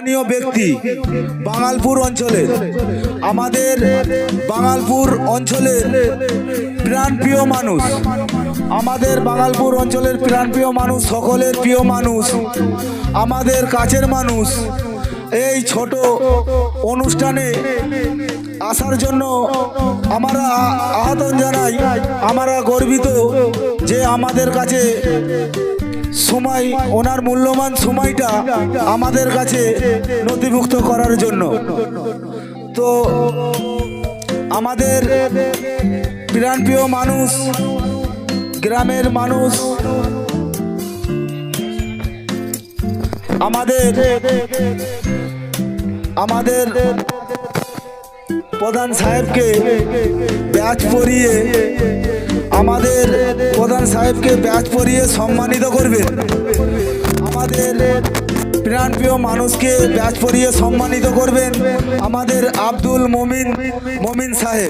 স্থানীয় ব্যক্তি বাঙালপুর অঞ্চলের আমাদের বাঙালপুর অঞ্চলের প্রাণপ্রিয় মানুষ, আমাদের বাঙালপুর অঞ্চলের প্রাণপ্রিয় মানুষ, সকলের প্রিয় মানুষ, আমাদের কাছের মানুষ, এই ছোট অনুষ্ঠানে আসার জন্য আমরা আহ্বান জানাই, আমরা গর্বিত যে আমাদের কাছে সময়, ওনার মূল্যবান সময়টা আমাদের কাছে নথিভুক্ত করার জন্য। তো আমাদের প্রাণপ্রিয় মানুষ, গ্রামের মানুষ, আমাদের আমাদের প্রধান সাহেবকে ব্যাচ পরিয়ে আমাদের প্রধান সাহেবকে ব্যাচ পরিয়ে সম্মানিত করবেন আমাদের প্রাণপ্রিয় মানুষকে ব্যাচ পরিয়ে সম্মানিত করবেন আমাদের আব্দুল মমিন মমিন সাহেব।